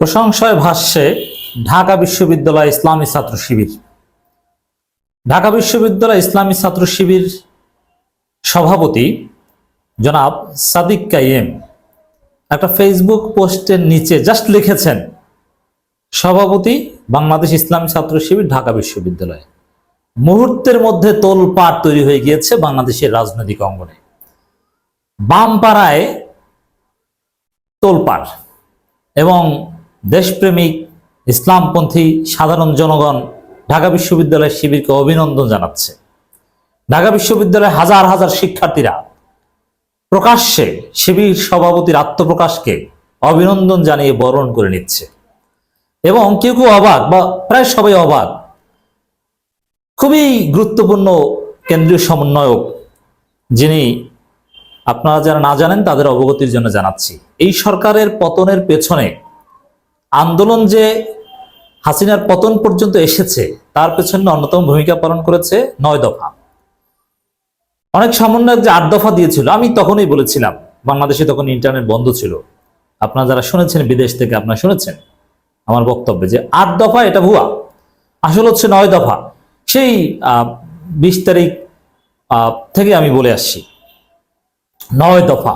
প্রশংসায় ভাষ্যে ঢাকা বিশ্ববিদ্যালয় ইসলামী ছাত্র শিবির। ঢাকা বিশ্ববিদ্যালয় ইসলামী ছাত্র শিবির সভাপতি জনাব সাদিক কাইয়েম একটা ফেসবুক পোস্টের নিচে জাস্ট লিখেছেন, সভাপতি বাংলাদেশ ইসলামী ছাত্র শিবির ঢাকা বিশ্ববিদ্যালয়। মুহূর্তের মধ্যে তোলপাড় তৈরি হয়ে গিয়েছে বাংলাদেশের রাজনৈতিক অঙ্গনে। বামপাড়ায় তোলপাড় এবং দেশপ্রেমিক, ইসলামপন্থী, সাধারণ জনগণ ঢাকা বিশ্ববিদ্যালয়ের শিবিরকে অভিনন্দন জানাচ্ছে। ঢাকা বিশ্ববিদ্যালয়ের হাজার হাজার শিক্ষার্থীরা প্রকাশ্যে শিবির সভাপতির আত্মপ্রকাশকে অভিনন্দন জানিয়ে বরণ করে নিচ্ছে। এবং কেউ কেউ অবাক বা প্রায় সবাই অবাক। খুবই গুরুত্বপূর্ণ কেন্দ্রীয় সমন্বয়ক যিনি আপনারা যারা না জানেন তাদের অবগতির জন্য জানাচ্ছি। এই সরকারের পতনের পেছনে আন্দোলন যে হাসিনার পতন পর্যন্ত এসেছে, তার পেছনে অন্যতম ভূমিকা পালন করেছে নয় দফা। অনেক সমন্বয়ক যে আট দফা দিয়েছিল, আমি তখনই বলেছিলাম, বাংলাদেশে তখন ইন্টারনেট বন্ধ ছিল। আপনারা যারা শুনেছেন, বিদেশ থেকে আপনারা শুনেছেন আমার বক্তব্যে যে আট দফা এটা ভুয়া। আসল হচ্ছে নয় দফা। সেই বিশ তারিখ থেকে আমি বলে আসছি। নয় দফা।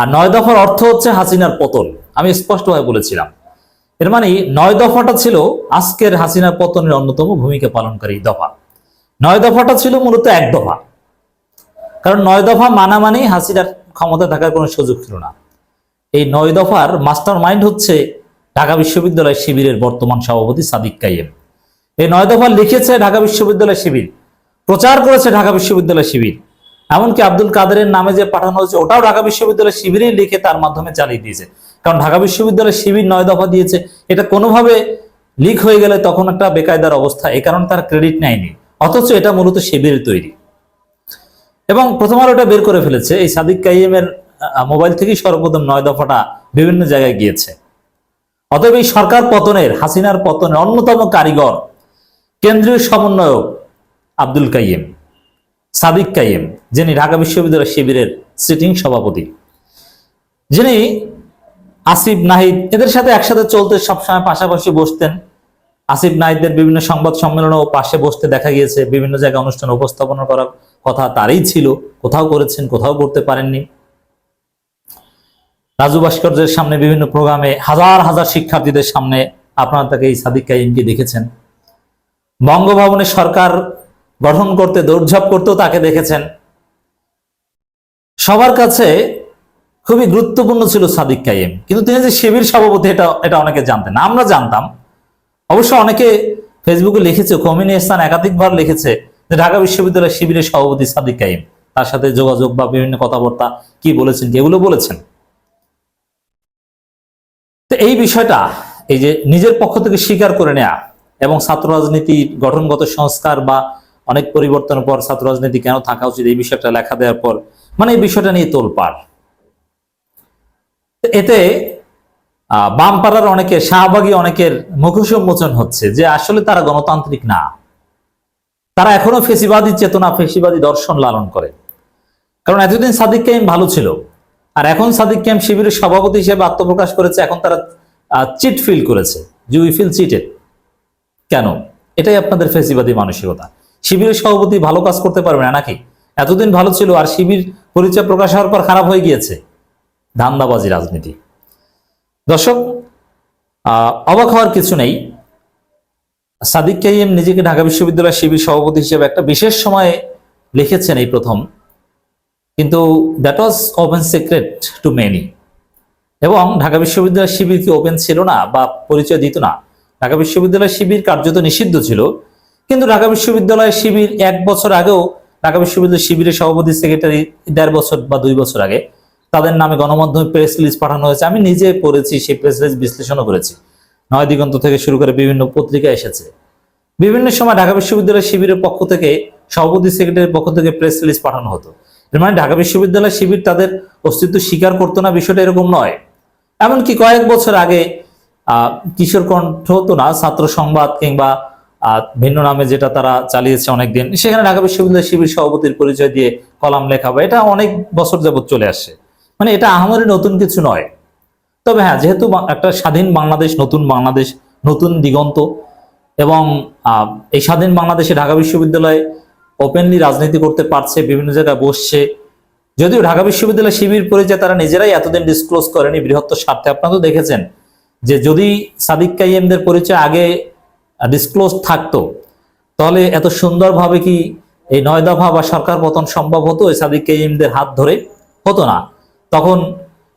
আর নয় দফার অর্থ হচ্ছে হাসিনার পতন। আমি স্পষ্টভাবে বলেছিলাম। এর মানে নয় দফাটা ছিল আজকের হাসিনার পতনের অন্যতম ভূমিকা পালনকারী দফা। নয় দফাটা ছিল মূলত এক দফা। কারণ নয় দফা মানা মানেই হাসিনার ক্ষমতা থাকার কোনো সুযোগ ছিল না। এই নয় দফার মাস্টার মাইন্ড হচ্ছে ঢাকা বিশ্ববিদ্যালয় শিবিরের বর্তমান সভাপতি সাদিক কাইয়েম এই নয় দফা লিখেছে ঢাকা বিশ্ববিদ্যালয় শিবির, প্রচার করেছে ঢাকা বিশ্ববিদ্যালয় শিবির। এমনকি আব্দুল কাদেরের নামে যে পাঠানো হয়েছে ওটাও ঢাকা বিশ্ববিদ্যালয় শিবিরেই লিখে তার মাধ্যমে চালিয়ে দিয়েছে। কারণ ঢাকা বিশ্ববিদ্যালয় শিবির নয় দফা দিয়েছে এটা কোনোভাবে লিক হয়ে গেলে তখন একটা বেকায়দার অবস্থা এই কারণে তার ক্রেডিট নেয়নি। অথচ এটা মূলত শিবিরের তৈরি। এবং প্রথম এটা বের করে ফেলেছে এই সাদিক কাইয়েমের আহ, মোবাইল থেকেই সর্বপ্রথম নয় দফাটা বিভিন্ন জায়গায় গিয়েছে। অতএব এই সরকার পতনের হাসিনার পতনের অন্যতম কারিগর কেন্দ্রীয় সমন্বয়ক আব্দুল কাইয়েম। সাদিক কাইয়েম, যিনি ঢাকা বিশ্ববিদ্যালয় শিবিরের সিটিং সভাপতি। যিনি আসিফ নাহিদ, এদের সাথে একসাথে চলতে সবসময় পাশাপাশি বসতেন। আসিফ নাহিদদের বিভিন্ন সংবাদ সম্মেলনেও পাশে বসতে দেখা গিয়েছে, বিভিন্ন জায়গায় অনুষ্ঠান উপস্থাপনা করার কথা তারই ছিল, কোথাও করেছেন, কোথাও করতে পারেননি। রাজু ভাস্কর্যের সামনে বিভিন্ন প্রোগ্রামে হাজার হাজার শিক্ষার্থীদের সামনে আপনারা তাকে এই সাদিক কাইমকে দেখেছেন। বঙ্গভবনে সরকার গঠন করতে, দৌড়ঝাঁপ করতেও তাকে দেখেছেন। সবার কাছে খুবই গুরুত্বপূর্ণ ছিল সাদিক কাইম কিন্তু তিনি যে শিবির সভাপতি, এটা এটা অনেকে জানতেন আমরা জানতাম। অবশ্য অনেকে ফেসবুকে লিখেছে কমিউনি স্থান একাধিকবার লিখেছে যে ঢাকা বিশ্ববিদ্যালয়ের শিবিরের সভাপতি সাদিক কাইম তার সাথে যোগাযোগ বা বিভিন্ন কথাবার্তা কি বলেছেন, কি এগুলো বলেছেন? তো এই বিষয়টা, এই যে নিজের পক্ষ থেকে স্বীকার করে নেয়া এবং ছাত্র রাজনীতি গঠনগত সংস্কার বা অনেক পরিবর্তনের পর ছাত্র রাজনীতি কেন থাকা উচিত? এই বিষয়টা লেখা দেওয়ার পর মানে এই বিষয়টা নিয়ে তোলপাড়। এতে বামপাড়ার অনেকের শাহবাগী অনেকের মুখোশ উন্মোচন হচ্ছে যে আসলে তারা গণতান্ত্রিক না। তারা এখনও ফেসিবাদী চেতনা, ফেসিবাদী দর্শন লালন করে। কারণ এতদিন সাদিক কাইম ভালো ছিল। আর এখন সাদিক কাইম শিবিরের সভাপতি হিসেবে আত্মপ্রকাশ করেছে, এখন তারা চিট ফিল করেছে। উই ফিল চিটেড কেন? এটাই আপনাদের ফেসিবাদী মানসিকতা। শিবিরের সভাপতি ভালো কাজ করতে পারবে না নাকি? এতদিন ভালো ছিল আর শিবির পরিচয় প্রকাশ হওয়ার পর খারাপ হয়ে গিয়েছে। ধান্দাবাজি রাজনীতি। দর্শক অবাক হওয়ার কিছু নেই। সাদিক কাইম নিজেকে ঢাকা বিশ্ববিদ্যালয়ের শিবির সভাপতি হিসেবে একটা বিশেষ সময়ে লিখেছেন এই প্রথম। কিন্তু that was open secret to many এবং ঢাকা বিশ্ববিদ্যালয়ের শিবির কি ওপেন ছিল না বা পরিচয় দিত না? ঢাকা বিশ্ববিদ্যালয়ের শিবির কার্যত নিষিদ্ধ ছিল। কিন্তু ঢাকা বিশ্ববিদ্যালয়ের শিবির এক বছর আগেও ঢাকা বিশ্ববিদ্যালয় শিবিরের সভাপতি সেক্রেটারি দেড় বছর বা দুই বছর আগে তাদের নামে গণমাধ্যমে প্রেস রিলিজ পাঠানো হয়েছে। আমি নিজে পড়েছি, সেই প্রেস রিলিজ বিশ্লেষণও করেছি। নয় দিগন্ত থেকে শুরু করে বিভিন্ন পত্রিকা এসেছে। বিভিন্ন সময় ঢাকা বিশ্ববিদ্যালয় শিবিরের পক্ষ থেকে, সভাপতি সেক্রেটারির পক্ষ থেকে প্রেস রিলিজ পাঠানো হতো। এর মানে ঢাকা বিশ্ববিদ্যালয় শিবির তাদের অস্তিত্ব স্বীকার করতো না, বিষয়টা এরকম নয়। এমনকি কয়েক বছর আগে কিশোর কণ্ঠ তো না, ছাত্র সংবাদ কিংবা ভিন্ন নামে যেটা তারা চালিয়েছে অনেকদিন, সেখানে ঢাকা বিশ্ববিদ্যালয় শিবির সভাপতির পরিচয় দিয়ে কলাম লেখা বা এটা অনেক বছর যাবৎ চলে আসছে। মানে এটা আহামরি নতুন কিছু নয়। তবে হ্যাঁ যেহেতু একটা স্বাধীন বাংলাদেশ, নতুন বাংলাদেশ, নতুন দিগন্ত, এবং এই স্বাধীন বাংলাদেশে ঢাকা বিশ্ববিদ্যালয় ওপেনলি রাজনীতি করতে পারছে, বিভিন্ন জায়গায় বসছে। যদিও ঢাকা বিশ্ববিদ্যালয় শিবির পরিচয় তারা নিজেরাই এতদিন ডিসক্লোজ করেনি, বৃহত্তর স্বার্থে। আপনারা তো দেখেছেন যে যদি সাদিক কাইয়েমদের পরিচয় আগে ডিসক্লোজ থাকতো, তাহলে এত সুন্দরভাবে কি এই নয় দফা বা সরকার পতন সম্ভব হতো? সাদিক কাইয়েমদের হাত ধরে হতো না। তখন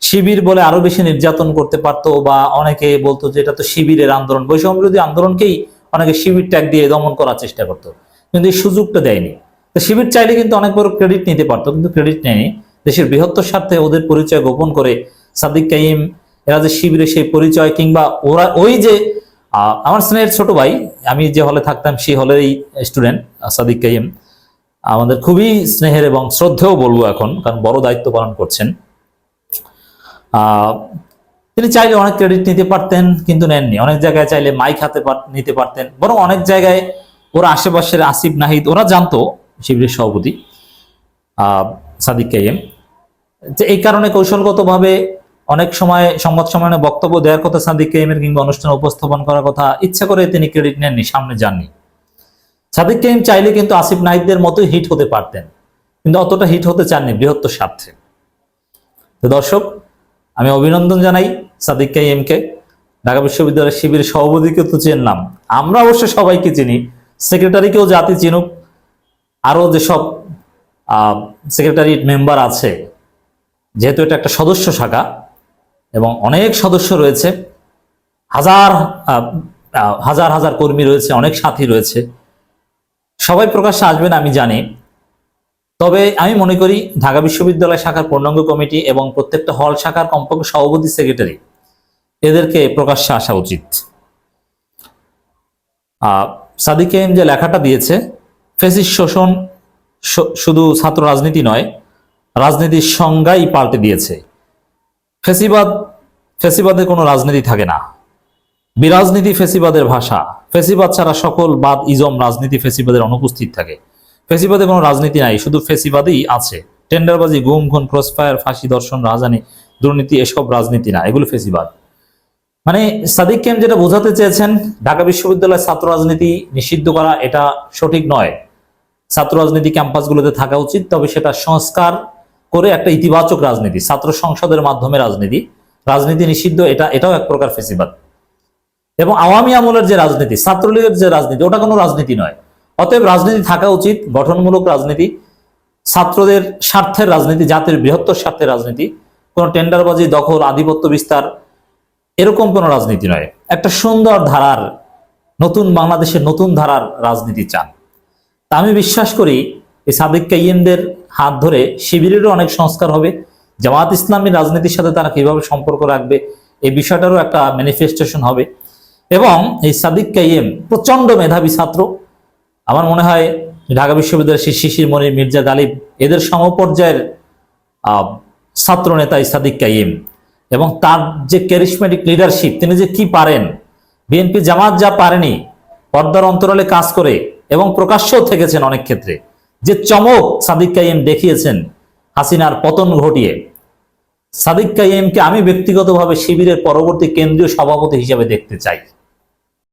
শিবির বলে আরও বেশি নির্যাতন করতে পারতো বা অনেকে বলতো যে এটা তো শিবিরের আন্দোলন। বৈষম্য বিরোধী আন্দোলনকেই অনেকে শিবির ট্যাগ দিয়ে দমন করার চেষ্টা করতো, কিন্তু এই সুযোগটা দেয়নি। তো শিবির চাইলে কিন্তু অনেক বড় ক্রেডিট নিতে পারতো, কিন্তু ক্রেডিট নেয়নি। দেশের বৃহত্তর স্বার্থে ওদের পরিচয় গোপন করে সাদিক কাইম এরা যে শিবিরে সেই পরিচয় কিংবা ওরা ওই যে আমার স্নেহের ছোট ভাই, আমি যে হলে থাকতাম সেই হলেরই স্টুডেন্ট সাদিক কাইম। আমাদের খুবই স্নেহের এবং শ্রদ্ধেও বলব এখন, কারণ বড় দায়িত্ব পালন করছেন। তিনি চাইলে অনেক ক্রেডিট নিতে পারতেন, কিন্তু নেননি। অনেক জায়গায় চাইলে মাইক হাতে নিতে পারতেন। বরং অনেক জায়গায় ওরা আশেপাশের আসিফ, নাহিদ, ওরা জানতো, শিবিরের সভাপতি সাদিক কাইম। যে এই কারণে কৌশলগতভাবে অনেক সময় সংবাদ সম্মেলনে বক্তব্য দেওয়ার কথা সাদিক কাইমের কিংবা অনুষ্ঠানে উপস্থাপন করার কথা ইচ্ছা করে তিনি ক্রেডিট নেননি, সামনে যাননি। সাদিক কাইম চাইলে কিন্তু আসিফ নাহিদদের মতোই হিট হতে পারতেন, কিন্তু অতটা হিট হতে চাননি বৃহত্তর স্বার্থে। তো দর্শক, আমি অভিনন্দন জানাই সাদিক কাইমকে। ঢাকা বিশ্ববিদ্যালয়ের শিবির সভাপতিকে তো চিনলাম আমরা অবশ্য সবাইকে চিনি, সেক্রেটারিকেও জাতি চিনুক। আরও যেসব সেক্রেটারি মেম্বার আছে, যেহেতু এটা একটা সদস্য শাখা এবং অনেক সদস্য রয়েছে। হাজার হাজার হাজার কর্মী রয়েছে, অনেক সাথী রয়েছে। সবাই প্রকাশ্যে আসবেন আমি জানি। তবে আমি মনে করি ঢাকা বিশ্ববিদ্যালয় শাখার পূর্ণাঙ্গ কমিটি এবং প্রত্যেকটা হল শাখার কমপক্ষে সভাপতি, সেক্রেটারি, এদেরকে প্রকাশ্যে আসা উচিত। সাদিক কাইম যে লেখাটা দিয়েছে, ফেসিস শোষণ শুধু ছাত্র রাজনীতি নয়, রাজনীতির সংজ্ঞাই পাল্টে দিয়েছে। ফেসিবাদ ফেসিবাদে কোনো রাজনীতি থাকে না। বিরাজনীতি ফেসিবাদের ভাষা। ফেসিবাদ ছাড়া সকল বাদ, ইজম রাজনীতি ফেসিবাদের অনুপস্থিত থাকে। ফেসিবাদে কোনো রাজনীতি নাই, শুধু ফেসিবাদেই আছে। টেন্ডারবাজি, গুম, খুন, ক্রসফায়ার, ফাঁসি, দর্শন রাজধানী দুর্নীতি, এসব রাজনীতি না, এগুলো ফেসিবাদ। মানে সাদিক কেম যেটা বোঝাতে চেয়েছেন, ঢাকা বিশ্ববিদ্যালয়ের ছাত্র রাজনীতি নিষিদ্ধ করা এটা সঠিক নয়। ছাত্র রাজনীতি ক্যাম্পাসগুলোতে থাকা উচিত, তবে সেটা সংস্কার করে একটা ইতিবাচক রাজনীতি, ছাত্র সংসদের মাধ্যমে রাজনীতি। রাজনীতি নিষিদ্ধ, এটা, এটাও এক প্রকার ফেসিবাদ। এবং আওয়ামী আমলের যে রাজনীতি, ছাত্রলীগের যে রাজনীতি, ওটা কোনো রাজনীতি নয়। অতএব রাজনীতি থাকা উচিত, গঠনমূলক রাজনীতি, ছাত্রদের স্বার্থের রাজনীতি, জাতির বৃহত্তর স্বার্থের রাজনীতি, কোনো টেন্ডারবাজি, দখল, আধিপত্য বিস্তার, এরকম কোনো রাজনীতি নয়। একটা সুন্দর ধারার, নতুন বাংলাদেশের নতুন ধারার রাজনীতি চান। তা আমি বিশ্বাস করি, এই সাদিক কাইয়েমদের হাত ধরে শিবিরেরও অনেক সংস্কার হবে। জামাত ইসলামী রাজনীতির সাথে তারা কীভাবে সম্পর্ক রাখবে, এই বিষয়টারও একটা ম্যানিফেস্টেশন হবে। এবং এই সাদিক কাইয়েম প্রচণ্ড মেধাবী ছাত্র। আমার মনে হয় ঢাকা বিশ্ববিদ্যালয়ের সেই শিশির মনির মির্জা গালিব এদের সমপর্যায়ের ছাত্র নেতা সাদিক কাইয়েম। এবং তার যে ক্যারিসমেটিক লিডারশিপ তিনি যে কি পারেন, বিএনপি জামাত যা পারেনি, পর্দার অন্তরালে কাজ করে এবং প্রকাশ্যও থেকেছেন অনেক ক্ষেত্রে। যে চমক সাদিক কাইম দেখিয়েছেন হাসিনার পতন ঘটিয়ে। সাদিক কাইমকে আমি ব্যক্তিগতভাবে শিবিরের পরবর্তী কেন্দ্রীয় সভাপতি হিসেবে দেখতে চাই।